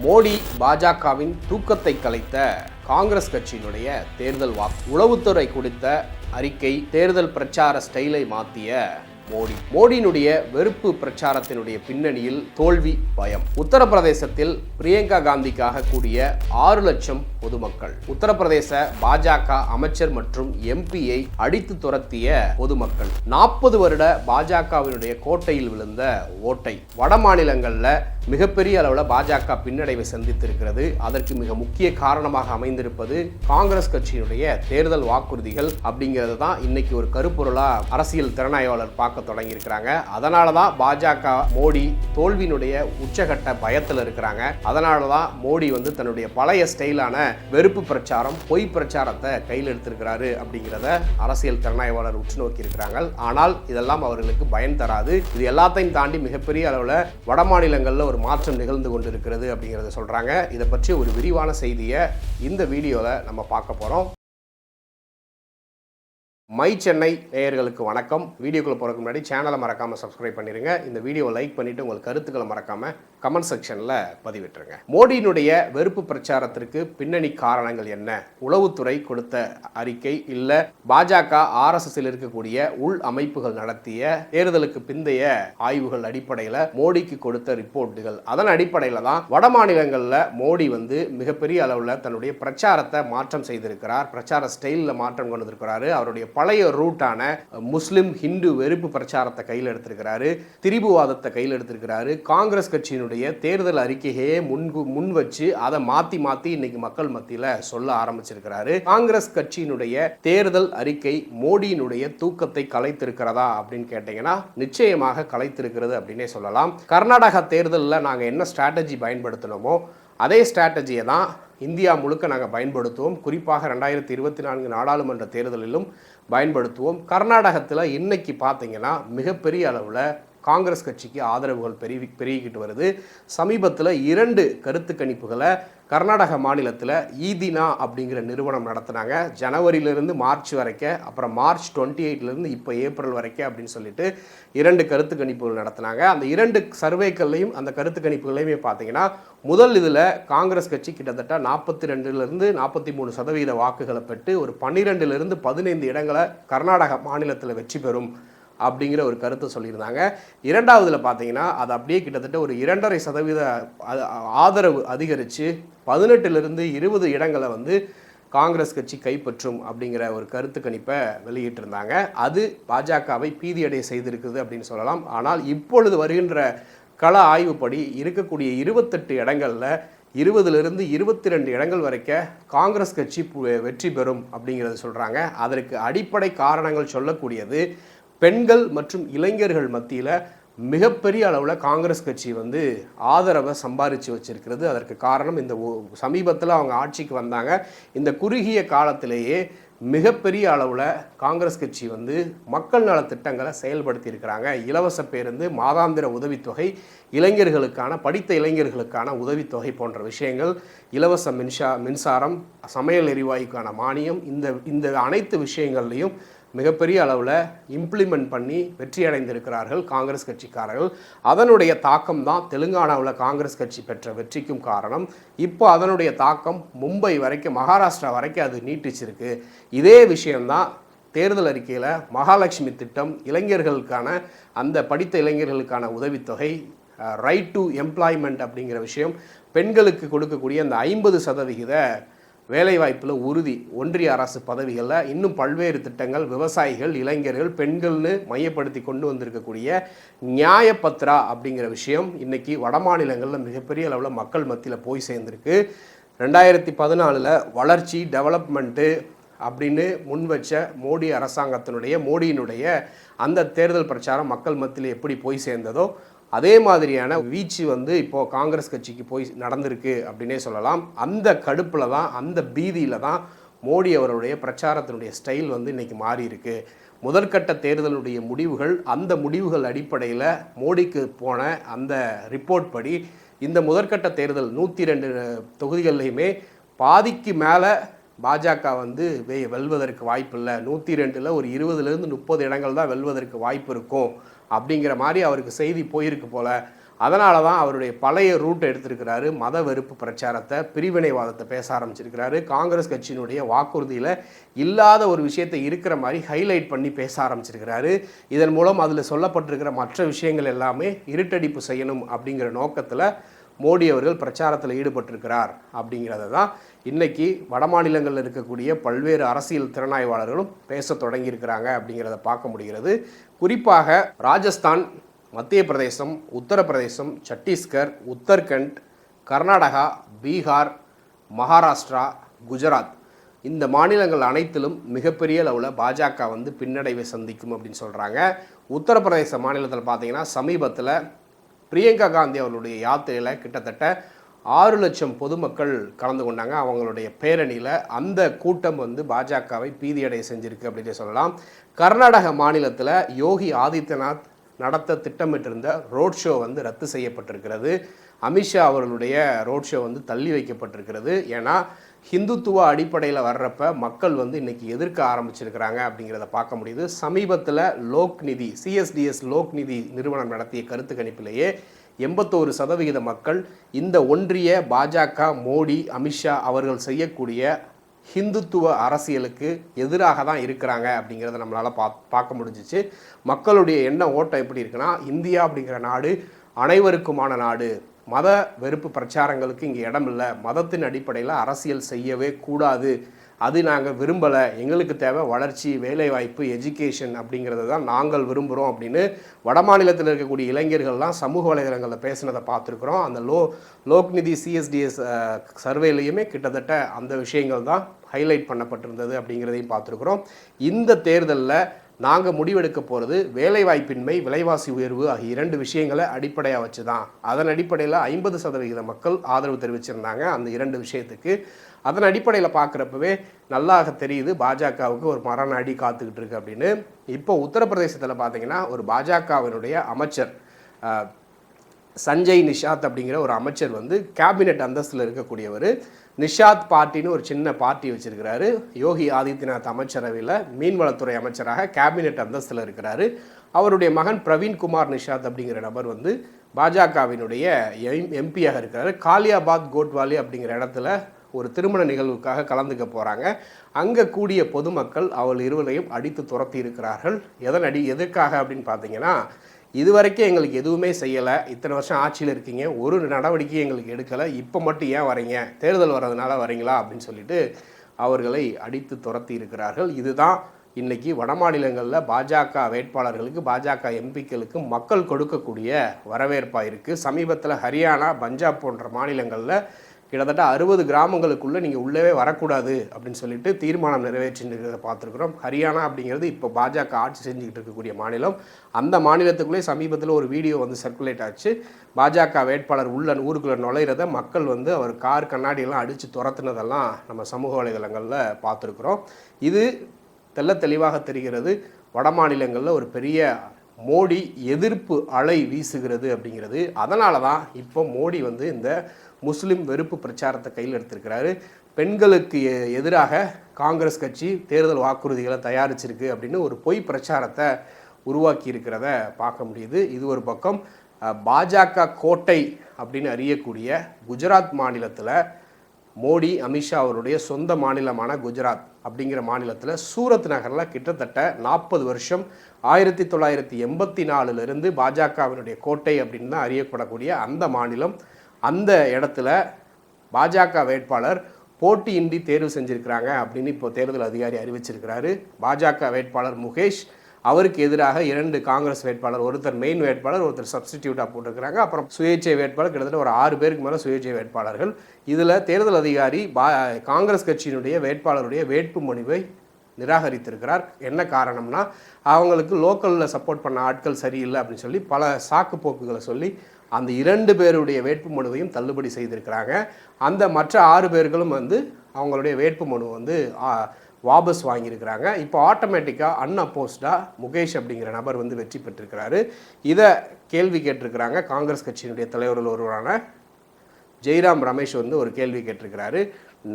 மோடி பாஜகவின் தூக்கத்தை கலைத்த காங்கிரஸ் கட்சியினுடைய தேர்தல் வாக்கு உளவுத்துறை கொடுத்த அறிக்கை தேர்தல் பிரச்சார ஸ்டைலை மாற்றிய மோடி. மோடியினுடைய வெறுப்பு பிரச்சாரத்தினுடைய பின்னணியில் தோல்வி பயம். உத்தரப்பிரதேசத்தில் பிரியங்கா காந்திக்காக கூடிய ஆறு லட்சம் பொதுமக்கள். உத்தரப்பிரதேச பாஜக அமைச்சர் மற்றும் எம்பியை அடித்து துரத்திய பொதுமக்கள். நாற்பது வருட பாஜகவினுடைய கோட்டையில் விழுந்த ஓட்டை. வட மாநிலங்களில் மிகப்பெரிய அளவில் பாஜக பின்னடைவை சந்தித்திருக்கிறது. அதற்கு மிக முக்கிய காரணமாக அமைந்திருப்பது காங்கிரஸ் கட்சியினுடைய தேர்தல் வாக்குறுதிகள் அப்படிங்கிறது தான் இன்னைக்கு ஒரு கருப்பொருளா அரசியல் திறனாய்வாளர் பார்க்க தொடங்கியிருக்கிறாங்க. அதனால தான் பாஜக மோடி தோல்வியினுடைய உச்சகட்ட பயத்தில் இருக்கிறாங்க. அதனால தான் மோடி வந்து தன்னுடைய பழைய ஸ்டைலான வெறுப்பு பிரச்சாரம் பொய் பிரச்சாரத்தை கையில் எடுத்திருக்கிறாரு அப்படிங்கிறத அரசியல் திறனாய்வாளர் உற்று நோக்கி இருக்கிறாங்க. ஆனால் இதெல்லாம் அவர்களுக்கு பயன் தராது. இது எல்லாத்தையும் தாண்டி மிகப்பெரிய அளவில் வட மாநிலங்களில் ஒரு மாற்றம் நிகழ்ந்து கொண்டிருக்கிறது அப்படிங்கிறத சொல்கிறாங்க இதை பற்றி ஒரு விரிவான செய்தியை இந்த வீடியோவில் நம்ம பார்க்க போகிறோம் மை சென்னை நேயர்களுக்கு வணக்கம். வீடியோக்குள்ள போகிறதுக்கு முன்னாடி சேனலை மறக்காமல் சப்ஸ்கிரைப் பண்ணிடுங்க இந்த வீடியோவை லைக் பண்ணிவிட்டு உங்கள் கருத்துக்களை மறக்காமல் கமெண்ட் செக்ஷனில் பதிவிட்டுருங்க. மோடியினுடைய வெறுப்பு பிரச்சாரத்திற்கு பின்னணி காரணங்கள் என்ன? உளவுத்துறை கொடுத்த அறிக்கை இல்லை பாஜக ஆர்எஸ்எஸில் இருக்கக்கூடிய உள் அமைப்புகள் நடத்திய தேர்தலுக்கு பிந்தைய ஆய்வுகள் அடிப்படையில் மோடிக்கு கொடுத்த ரிப்போர்ட்டுகள் அதன் அடிப்படையில் தான் வட மாநிலங்களில் மோடி வந்து மிகப்பெரிய அளவில் தன்னுடைய பிரச்சாரத்தை மாற்றம் செய்திருக்கிறார். பிரச்சார ஸ்டைலில் மாற்றம் கொண்டு அவருடைய பழைய ரூட்டான முஸ்லிம் ஹிந்து வெறுப்பு பிரச்சாரத்தை கையில் எடுத்திருக்கிறாரு திரிபுவாதத்தை கையில் எடுத்திருக்கிறாரு. காங்கிரஸ் கட்சியினுடைய தேர்தல் அறிக்கையே முன்பு முன் வச்சு அதை மாத்தி மாத்தி இன்னைக்கு மக்கள் மத்தியில் சொல்ல ஆரம்பிச்சிருக்கிறாரு. காங்கிரஸ் கட்சியினுடைய தேர்தல் அறிக்கை மோடியினுடைய தூக்கத்தை கலைத்திருக்கிறதா அப்படின்னு கேட்டீங்கன்னா நிச்சயமாக கலைத்திருக்கிறது அப்படின்னே சொல்லலாம். கர்நாடகா தேர்தலில் நாங்கள் என்ன ஸ்ட்ராட்டஜி பயன்படுத்தினோமோ அதே ஸ்ட்ராட்டஜியை தான் இந்தியா முழுக்க நாங்கள் பயன்படுத்துவோம். குறிப்பாக ரெண்டாயிரத்தி இருபத்தி நான்கு நாடாளுமன்ற தேர்தலிலும் பயன்படுத்துவோம். கர்நாடகத்தில் இன்னைக்கு பார்த்தீங்கன்னா மிகப்பெரிய அளவில் காங்கிரஸ் கட்சிக்கு ஆதரவுகள் பெருகி பெருகிக்கிட்டு வருது. சமீபத்தில் இரண்டு கருத்து கணிப்புகளை கர்நாடக மாநிலத்தில் ஈதினா அப்படிங்கிற நிறுவனம் நடத்துனாங்க. ஜனவரியிலிருந்து மார்ச் வரைக்கும் அப்புறம் மார்ச் டுவெண்ட்டி எயிட்லேருந்து இப்போ ஏப்ரல் வரைக்கும் அப்படின்னு சொல்லிட்டு இரண்டு கருத்து கணிப்புகள் நடத்தினாங்க. அந்த இரண்டு சர்வேக்கள்லையும் அந்த கருத்து கணிப்புகளையுமே பார்த்தீங்கன்னா முதல் இதில் காங்கிரஸ் கட்சி கிட்டத்தட்ட நாற்பத்தி ரெண்டுலேருந்து நாற்பத்தி மூணு சதவீத வாக்குகளை பெற்று ஒரு பன்னிரெண்டுலேருந்து பதினைந்து இடங்களை கர்நாடக மாநிலத்தில் வெற்றி பெறும் அப்படிங்கிற ஒரு கருத்தை சொல்லியிருந்தாங்க. இரண்டாவதுல பார்த்தீங்கன்னா அது அப்படியே கிட்டத்தட்ட ஒரு இரண்டரை சதவீத ஆதரவு அதிகரித்து பதினெட்டுலேருந்து இருபது இடங்களை வந்து காங்கிரஸ் கட்சி கைப்பற்றும் அப்படிங்கிற ஒரு கருத்து கணிப்பை வெளியிட்டிருந்தாங்க. அது பாஜகவை பீதியடைய செய்திருக்குது அப்படின்னு சொல்லலாம். ஆனால் இப்பொழுது வருகின்ற கள ஆய்வுப்படி இருக்கக்கூடிய இருபத்தெட்டு இடங்களில் இருபதுலேருந்து இருபத்தி ரெண்டு இடங்கள் வரைக்கும் காங்கிரஸ் கட்சி வெற்றி பெறும் அப்படிங்கிறத சொல்கிறாங்க அதற்கு அடிப்படை காரணங்கள் சொல்லக்கூடியது பெண்கள் மற்றும் இளைஞர்கள் மத்தியில் மிகப்பெரிய அளவில் காங்கிரஸ் கட்சி வந்து ஆதரவை சம்பாரித்து வச்சிருக்கிறது. அதற்கு காரணம் இந்த சமீபத்தில் அவங்க ஆட்சிக்கு வந்தாங்க. இந்த குறுகிய காலத்திலேயே மிகப்பெரிய அளவில் காங்கிரஸ் கட்சி வந்து மக்கள் நலத்திட்டங்களை செயல்படுத்தி இருக்கிறாங்க இலவச பேருந்து மாதாந்திர உதவித்தொகை இளைஞர்களுக்கான படித்த இளைஞர்களுக்கான உதவித்தொகை போன்ற விஷயங்கள் இலவச மின்சா மின்சாரம் சமையல் எரிவாயுக்கான மானியம் இந்த இந்த அனைத்து விஷயங்கள்லையும் மிகப்பெரிய அளவில் இம்ப்ளிமெண்ட் பண்ணி வெற்றி அடைந்திருக்கிறார்கள் காங்கிரஸ் கட்சிக்காரர்கள். அதனுடைய தாக்கம் தான் தெலுங்கானாவில் காங்கிரஸ் கட்சி பெற்ற வெற்றிக்கும் காரணம். இப்போ அதனுடைய தாக்கம் மும்பை வரைக்கும் மகாராஷ்டிரா வரைக்கும் அது நீட்டிச்சிருக்கு. இதே விஷயம்தான் தேர்தல் அறிக்கையில் மகாலட்சுமி திட்டம் இளைஞர்களுக்கான அந்த படித்த இளைஞர்களுக்கான உதவித்தொகை ரைட் டு எம்ப்ளாய்மெண்ட் அப்படிங்கிற விஷயம் பெண்களுக்கு கொடுக்கக்கூடிய அந்த ஐம்பது சதவிகித வேலைவாய்ப்பில் உறுதி. ஒன்றிய அரசு பதவிகளில் இன்னும் பல்வேறு திட்டங்கள் விவசாயிகள் இளைஞர்கள் பெண்கள்னு மையப்படுத்தி கொண்டு வந்திருக்கக்கூடிய நியாயப்பத்ரா அப்படிங்கிற விஷயம் இன்னைக்கு வட மாநிலங்களில் மிகப்பெரிய அளவில் மக்கள் மத்தியில் போய் சேர்ந்திருக்கு. ரெண்டாயிரத்தி பதினாலில் வளர்ச்சி டெவலப்மெண்ட்டு அப்படின்னு முன் வச்ச மோடி அரசாங்கத்தினுடைய மோடியினுடைய அந்த தேர்தல் பிரச்சாரம் மக்கள் மத்தியில் எப்படி போய் சேர்ந்ததோ அதே மாதிரியான வீச்சு வந்து இப்போது காங்கிரஸ் கட்சிக்கு போய் நடந்திருக்கு அப்படின்னே சொல்லலாம். அந்த கடுப்பில் தான் அந்த பீதியில் தான் மோடி அவருடைய பிரச்சாரத்தினுடைய ஸ்டைல் வந்து இன்றைக்கி மாறி இருக்கு முதற்கட்ட தேர்தலுடைய முடிவுகள் அந்த முடிவுகள் அடிப்படையில் மோடிக்கு போன அந்த ரிப்போர்ட் படி இந்த முதற்கட்ட தேர்தல் நூற்றி ரெண்டு தொகுதிகள்லையுமே பாதிக்கு மேலே பாஜக வந்து வெ வெல்வதற்கு வாய்ப்பில்லை. நூற்றி ரெண்டில் ஒரு இருபதுலேருந்து முப்பது இடங்கள் தான் வெல்வதற்கு வாய்ப்பு இருக்கும் அப்படிங்கிற மாதிரி அவருக்கு செய்தி போயிருக்கு போல். அதனால தான் அவருடைய பழைய ரூட் எடுத்திருக்கிறாரு. மத வெறுப்பு பிரச்சாரத்தை பிரிவினைவாதத்தை பேச ஆரம்பிச்சிருக்கிறாரு. காங்கிரஸ் கட்சியினுடைய வாக்குறுதியில் இல்லாத ஒரு விஷயத்தை இருக்கிற மாதிரி ஹைலைட் பண்ணி பேச ஆரம்பிச்சிருக்கிறாரு. இதன் மூலம் அதில் சொல்லப்பட்டிருக்கிற மற்ற விஷயங்கள் எல்லாமே இருட்டடிப்பு செய்யணும் அப்படிங்கிற நோக்கத்தில் மோடி அவர்கள் பிரச்சாரத்தில் ஈடுபட்டிருக்கிறார் அப்படிங்கிறத தான் இன்றைக்கி வடமாநிலங்களில் இருக்கக்கூடிய பல்வேறு அரசியல் திறனாய்வாளர்களும் பேச தொடங்கியிருக்கிறாங்க அப்படிங்கிறத பார்க்க முடிகிறது. குறிப்பாக ராஜஸ்தான் மத்திய பிரதேசம் உத்தரப்பிரதேசம் சத்தீஸ்கர் உத்தர்கண்ட் கர்நாடகா பீகார் மகாராஷ்டிரா குஜராத். இந்த மாநிலங்கள் அனைத்திலும் மிகப்பெரிய அளவில் பாஜக வந்து பின்னடைவை சந்திக்கும் அப்படின்னு சொல்கிறாங்க உத்தரப்பிரதேச மாநிலத்தில் பார்த்தீங்கன்னா சமீபத்தில் பிரியங்கா காந்தி அவர்களுடைய யாத்திரையில் கிட்டத்தட்ட ஆறு லட்சம் பொதுமக்கள் கலந்து கொண்டாங்க. அவங்களுடைய பேரணியில் அந்த கூட்டம் வந்து பாஜகவை பீதியடைய செஞ்சிருக்கு அப்படின்னு சொல்லலாம். கர்நாடக மாநிலத்தில் யோகி ஆதித்யநாத் நடத்த திட்டமிட்டிருந்த ரோட் ஷோ வந்து ரத்து செய்யப்பட்டிருக்கிறது. அமித்ஷா அவர்களுடைய ரோட் ஷோ வந்து தள்ளி வைக்கப்பட்டிருக்கிறது. ஏன்னா ஹிந்துத்துவ அடிப்படையில் வர்றப்ப மக்கள் வந்து இன்றைக்கி எதிர்க்க ஆரம்பிச்சிருக்கிறாங்க அப்படிங்கிறத பார்க்க முடியுது. சமீபத்தில் லோக் நிதி சிஎஸ்டிஎஸ் லோக் நிதி நிறுவனம் நடத்திய கருத்து கணிப்பிலேயே எண்பத்தோரு சதவிகித மக்கள் இந்த ஒன்றிய பாஜக மோடி அமித்ஷா அவர்கள் செய்யக்கூடிய ஹிந்துத்துவ அரசியலுக்கு எதிராக தான் இருக்கிறாங்க அப்படிங்கிறத நம்மளால் பா பார்க்க முடிஞ்சிச்சு. மக்களுடைய எண்ண ஓட்டம் எப்படி இருக்குன்னா இந்தியா அப்படிங்கிற நாடு அனைவருக்குமான நாடு. மத வெறுப்பு பிரச்சாரங்களுக்கு இங்கே இடம் இல்லை. மதத்தின் அடிப்படையில் அரசியல் செய்யவே கூடாது. அது நாங்கள் விரும்பலை. எங்களுக்கு தேவை வளர்ச்சி வேலைவாய்ப்பு எஜுகேஷன் அப்படிங்கிறத தான் நாங்கள் விரும்புகிறோம் அப்படின்னு வட மாநிலத்தில் இருக்கக்கூடிய இளைஞர்கள்லாம் சமூக வலைதளங்களில் பேசினதை பார்த்துருக்குறோம். அந்த லோ லோக்நிதி சிஎஸ்டிஎஸ் சர்வேலையுமே கிட்டத்தட்ட அந்த விஷயங்கள் தான் ஹைலைட் பண்ணப்பட்டிருந்தது அப்படிங்கிறதையும் பார்த்துருக்குறோம். இந்த தேர்தலில் நாங்கள் முடிவெடுக்க போகிறது வேலைவாய்ப்பின்மை விலைவாசி உயர்வு ஆகிய இரண்டு விஷயங்களை அடிப்படையாக வச்சு தான் அதன் அடிப்படையில் ஐம்பது சதவிகித மக்கள் ஆதரவு தெரிவிச்சிருந்தாங்க அந்த இரண்டு விஷயத்துக்கு. அதன் அடிப்படையில் பார்க்குறப்பவே நல்லாக தெரியுது பாஜகவுக்கு ஒரு மரண அடி காத்துக்கிட்டு இருக்கு அப்படின்னு. இப்போ உத்தரப்பிரதேசத்தில் பார்த்தீங்கன்னா ஒரு பாஜகவினுடைய அமைச்சர் சஞ்சய் நிஷாத் அப்படிங்கிற ஒரு அமைச்சர் வந்து கேபினெட் அந்தஸ்தில் இருக்கக்கூடியவர். நிஷாத் பார்ட்டின்னு ஒரு சின்ன பார்ட்டி வச்சுருக்கிறாரு. யோகி ஆதித்யநாத் அமைச்சரவையில் மீன்வளத்துறை அமைச்சராக கேபினெட் அந்தஸ்தில் இருக்கிறாரு. அவருடைய மகன் பிரவீன்குமார் நிஷாத் அப்படிங்கிற நபர் வந்து பாஜகவினுடைய எம் எம்பியாக இருக்கிறாரு. காலியாபாத் கோட்வாலி அப்படிங்கிற இடத்துல ஒரு திருமண நிகழ்வுக்காக கலந்துக்க போகிறாங்க அங்கே கூடிய பொதுமக்கள் அவள் இருவரையும் அடித்து துரத்தி இருக்கிறார்கள். எதன் அடி எதற்காக அப்படின்னு பார்த்தீங்கன்னா இதுவரைக்கும் எங்களுக்கு எதுவுமே செய்யலை. இத்தனை வருஷம் ஆட்சியில் இருக்கீங்க. ஒரு நடவடிக்கையும் எங்களுக்கு எடுக்கலை. இப்போ மட்டும் ஏன் வரீங்க? தேர்தல் வர்றதுனால வரீங்களா? அப்படின்னு சொல்லிட்டு அவர்களை அடித்து துரத்தி இருக்கிறார்கள். இதுதான் இன்றைக்கி வடமாநிலங்களில் பாஜக வேட்பாளர்களுக்கு பாஜக எம்பிக்களுக்கு மக்கள் கொடுக்கக்கூடிய வரவேற்பாக இருக்குது சமீபத்தில் ஹரியானா பஞ்சாப் போன்ற மாநிலங்களில் கிட்டத்தட்ட அறுபது கிராமங்களுக்குள்ளே நீங்கள் உள்ளவே வரக்கூடாது அப்படின்னு சொல்லிட்டு தீர்மானம் நிறைவேற்றிருக்கிறத பார்த்துருக்குறோம். ஹரியானா அப்படிங்கிறது இப்போ பாஜக ஆட்சி செஞ்சுக்கிட்டு இருக்கக்கூடிய மாநிலம். அந்த மாநிலத்துக்குள்ளே சமீபத்தில் ஒரு வீடியோ வந்து சர்க்குலேட் ஆச்சு. பாஜக வேட்பாளர் உள்ள ஊருக்குள்ளே நுழையிறத மக்கள் வந்து அவர் கார் கண்ணாடியெல்லாம் அடித்து துரத்துனதெல்லாம் நம்ம சமூக வலைதளங்களில் பார்த்துருக்குறோம். இது தெள்ள தெளிவாக தெரிகிறது. வட மாநிலங்களில் ஒரு பெரிய மோடி எதிர்ப்பு அலை வீசுகிறது அப்படிங்கிறது. அதனால தான் இப்போ மோடி வந்து இந்த முஸ்லீம் வெறுப்பு பிரச்சாரத்தை கையில் எடுத்திருக்கிறாரு. பெண்களுக்கு எ- எதிராக காங்கிரஸ் கட்சி தேர்தல் வாக்குறுதிகளை தயாரிச்சிருக்கு அப்படின்னு ஒரு பொய் பிரச்சாரத்தை உருவாக்கி இருக்கிறத பார்க்க முடியுது. இது ஒரு பக்கம் பாஜக கோட்டை அப்படின்னு அறியக்கூடிய குஜராத் மாநிலத்தில் மோடி அமித்ஷா அவருடைய சொந்த மாநிலமான குஜராத் அப்படிங்கிற மாநிலத்தில் சூரத் நகரில் கிட்டத்தட்ட நாற்பது வருஷம் ஆயிரத்தி தொள்ளாயிரத்தி எண்பத்தி நாலுலேருந்து பாஜகவினுடைய கோட்டை அப்படின்னு தான் அறியப்படக்கூடிய அந்த மாநிலம். அந்த இடத்துல பாஜக வேட்பாளர் போட்டியின்றி தேர்வு செஞ்சுருக்கிறாங்க அப்படின்னு இப்போ தேர்தல் அதிகாரி அறிவிச்சிருக்கிறாரு. பாஜக வேட்பாளர் முகேஷ் அவருக்கு எதிராக இரண்டு காங்கிரஸ் வேட்பாளர் ஒருத்தர் மெயின் வேட்பாளர் ஒருத்தர் சப்ஸ்டிடியூட்டாக போட்டிருக்கிறாங்க. அப்புறம் சுயேட்சை வேட்பாளர் கிட்டத்தட்ட ஒரு ஆறு பேருக்கு மேலே சுயேட்சை வேட்பாளர்கள். இதில் தேர்தல் அதிகாரி பா காங்கிரஸ் கட்சியினுடைய வேட்பாளருடைய வேட்பு மனுவை நிராகரித்திருக்கிறார். என்ன காரணம்னா அவங்களுக்கு லோக்கலில் சப்போர்ட் பண்ண ஆட்கள் சரியில்லை அப்படின்னு சொல்லி பல சாக்கு போக்குகளை சொல்லி அந்த இரண்டு பேருடைய வேட்பு மனுவையும் தள்ளுபடி செய்திருக்கிறாங்க. அந்த மற்ற ஆறு பேர்களும் வந்து அவங்களுடைய வேட்பு மனு வந்து வாபஸ் வாங்கியிருக்கிறாங்க. இப்போ ஆட்டோமேட்டிக்காக அன்அப்போஸ்டாக முகேஷ் அப்படிங்கிற நபர் வந்து வெற்றி பெற்றிருக்கிறாரு. இதை கேள்வி கேட்டிருக்கிறாங்க. காங்கிரஸ் கட்சியினுடைய தலைவர்கள் ஒருவரான ஜெய்ராம் ரமேஷ் வந்து ஒரு கேள்வி கேட்டிருக்கிறாரு.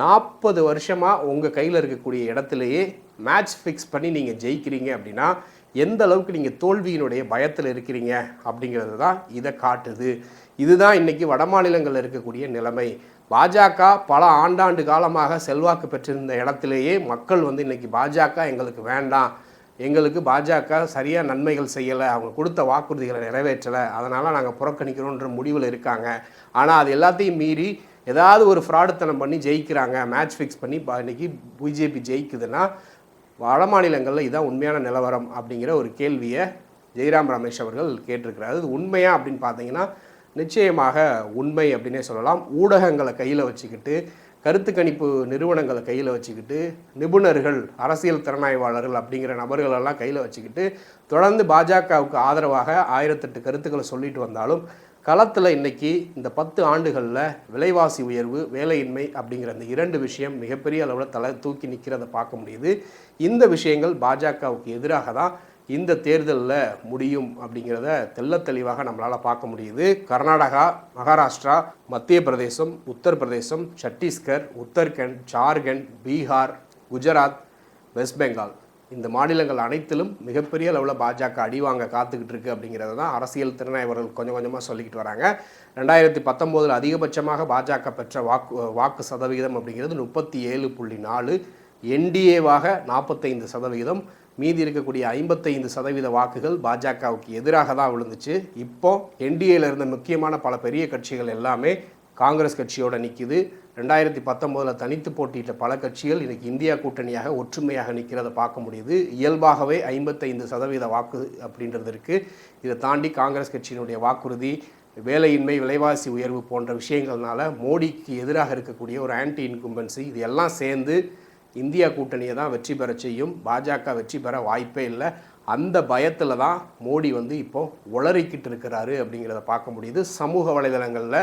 நாற்பது வருஷமாக உங்கள் கையில் இருக்கக்கூடிய இடத்துலையே மேட்ச் ஃபிக்ஸ் பண்ணி நீங்கள் ஜெயிக்கிறீங்க அப்படின்னா எந்த அளவுக்கு நீங்கள் தோல்வியினுடைய பயத்தில் இருக்கிறீங்க அப்படிங்கிறது தான் இதை காட்டுது. இதுதான் இன்னைக்கு வட மாநிலங்களில் இருக்கக்கூடிய நிலைமை. பாஜக பல ஆண்டாண்டு காலமாக செல்வாக்கு பெற்றிருந்த இடத்திலேயே மக்கள் வந்து இன்றைக்கி பாஜக எங்களுக்கு வேண்டாம். எங்களுக்கு பாஜக சரியாக நன்மைகள் செய்யலை. அவங்க கொடுத்த வாக்குறுதிகளை நிறைவேற்றலை. அதனால் நாங்கள் புறக்கணிக்கிறோன்ற முடிவில் இருக்காங்க. ஆனால் அது எல்லாத்தையும் மீறி ஏதாவது ஒரு ஃப்ராடுத்தனம் பண்ணி ஜெயிக்கிறாங்க. மேட்ச் ஃபிக்ஸ் பண்ணி இன்றைக்கி பிஜேபி ஜெயிக்குதுன்னா வட மாநிலங்களில் இதான் உண்மையான நிலவரம் அப்படிங்கிற ஒரு கேள்வியை ஜெய்ராம் ரமேஷ் அவர்கள் கேட்டிருக்கிறார். அது உண்மையா அப்படின்னு பார்த்தீங்கன்னா நிச்சயமாக உண்மை அப்படின்னே சொல்லலாம். ஊடகங்களை கையில் வச்சுக்கிட்டு கருத்து கணிப்பு நிறுவனங்களை கையில் வச்சுக்கிட்டு நிபுணர்கள் அரசியல் திறனாய்வாளர்கள் அப்படிங்கிற நபர்களெல்லாம் கையில் வச்சுக்கிட்டு தொடர்ந்து பாஜகவுக்கு ஆதரவாக ஆயிரத்தெட்டு கருத்துக்களை சொல்லிட்டு வந்தாலும் களத்தில் இன்னைக்கு இந்த பத்து ஆண்டுகளில் விலைவாசி உயர்வு வேலையின்மை அப்படிங்கிற அந்த இரண்டு விஷயம் மிகப்பெரிய அளவில் தலை தூக்கி நிற்கிறத பார்க்க முடியுது. இந்த விஷயங்கள் பாஜகவுக்கு எதிராக தான் இந்த தேர்தலில் முடியும் அப்படிங்கிறத தெள்ளத்தெளிவாக நம்மளால் பார்க்க முடியுது. கர்நாடகா மகாராஷ்டிரா மத்திய பிரதேசம் உத்தரப்பிரதேசம் சத்தீஸ்கர் உத்தரகண்ட் ஜார்க்கண்ட் பீகார் குஜராத் வெஸ்ட் பெங்கால். இந்த மாநிலங்கள் அனைத்திலும் மிகப்பெரிய அளவில் பாஜக அடிவாங்க காத்துக்கிட்டு இருக்கு அப்படிங்கிறது தான் அரசியல் திறனாய்வர்கள் கொஞ்சம் கொஞ்சமாக சொல்லிக்கிட்டு வராங்க. ரெண்டாயிரத்தி பத்தொம்போதில் அதிகபட்சமாக பாஜக பெற்ற வாக்கு வாக்கு சதவிகிதம் அப்படிங்கிறது முப்பத்தி ஏழு புள்ளி நாலு. என்டிஏவாக நாற்பத்தைந்து சதவிகிதம். மீதி இருக்கக்கூடிய ஐம்பத்தைந்து சதவீத வாக்குகள் பாஜகவுக்கு எதிராக தான் விழுந்துச்சு. இப்போ என்டிஏல இருந்த முக்கியமான பல பெரிய கட்சிகள் எல்லாமே காங்கிரஸ் கட்சியோட நிற்கிது ரெண்டாயிரத்தி பத்தொம்போதில் தனித்து போட்டியிட்ட பல கட்சிகள் இன்னைக்கு இந்தியா கூட்டணியாக ஒற்றுமையாக நிற்கிறத பார்க்க முடியுது. இயல்பாகவே ஐம்பத்தைந்து சதவீத வாக்கு அப்படின்றது இருக்குது இதை தாண்டி காங்கிரஸ் கட்சியினுடைய வாக்குறுதி வேலையின்மை விலைவாசி உயர்வு போன்ற விஷயங்கள்னால மோடிக்கு எதிராக இருக்கக்கூடிய ஒரு ஆன்டி இன்கும்பன்சி இது எல்லாம் சேர்ந்து இந்தியா கூட்டணியை தான் வெற்றி பெற செய்யும். பாஜக வெற்றி பெற வாய்ப்பே இல்லை. அந்த பயத்தில் தான் மோடி வந்து இப்போ உளறிக்கிட்டு இருக்கிறாரு அப்படிங்கிறத பார்க்க முடியுது. சமூக வலைதளங்களில்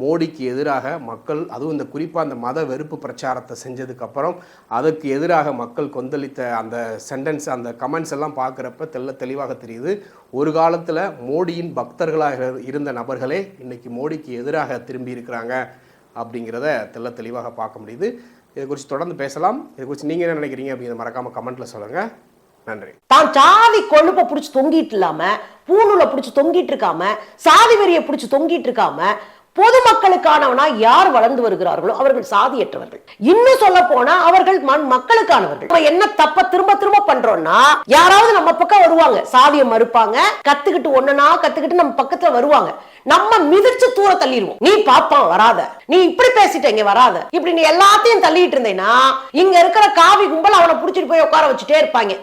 மோடிக்கு எதிராக மக்கள் அதுவும் இந்த குறிப்பாக அந்த மத வெறுப்பு பிரச்சாரத்தை செஞ்சதுக்கப்புறம் அதுக்கு எதிராக மக்கள் கொந்தளித்த அந்த சென்டென்ஸ் அந்த கமெண்ட்ஸ் எல்லாம் பார்க்குறப்ப தெள்ள தெளிவாக தெரியுது. ஒரு காலத்தில் மோடியின் பக்தர்களாக இருந்த நபர்களே இன்றைக்கி மோடிக்கு எதிராக திரும்பி இருக்கிறாங்க அப்படிங்கிறத தெள்ள தெளிவாக பார்க்க முடியுது. இதை குறித்து தொடர்ந்து பேசலாம். இதை குறித்து நீங்கள் என்ன நினைக்கிறீங்க அப்படிங்கிறத மறக்காமல் கமெண்ட்டில் சொல்லுங்கள் நன்றி. தான் சாதி கொழுப்பை புடிச்சு தொங்கிட்டு இல்லாம பூணூலை புடிச்சு தொங்கிட்டு இருக்காம சாதி வெறியை புடிச்சு தொங்கிட்டு இருக்காம பொதுமக்களுக்கானவனா யார் வளர்ந்து வருகிறார்களோ அவர்கள் சாதியற்றவர்கள். இன்னும் சொல்ல போனா அவர்கள் மண் மக்களுக்கானவர்கள். நம்ம என்ன தப்ப திரும்ப திரும்ப பண்றோம்னா யாராவது நம்ம பக்கம் வருவாங்க. சாதியை மறுப்பாங்க. கத்துக்கிட்டு ஒன்னா கத்துக்கிட்டு நம்ம பக்கத்துல வருவாங்க. நம்ம மிதிச்சு தூர தள்ளிடுவோம். நீ பாப்பான் வராத. நீ இப்படி பேசிட்ட இங்க வராத. இப்படி நீ எல்லாத்தையும் தள்ளிட்டு இருந்தேன்னா இங்க இருக்கிற காவி கும்பல் அவனை புடிச்சிட்டு போய் உட்கார வச்சுட்டே இருப்பாங்க.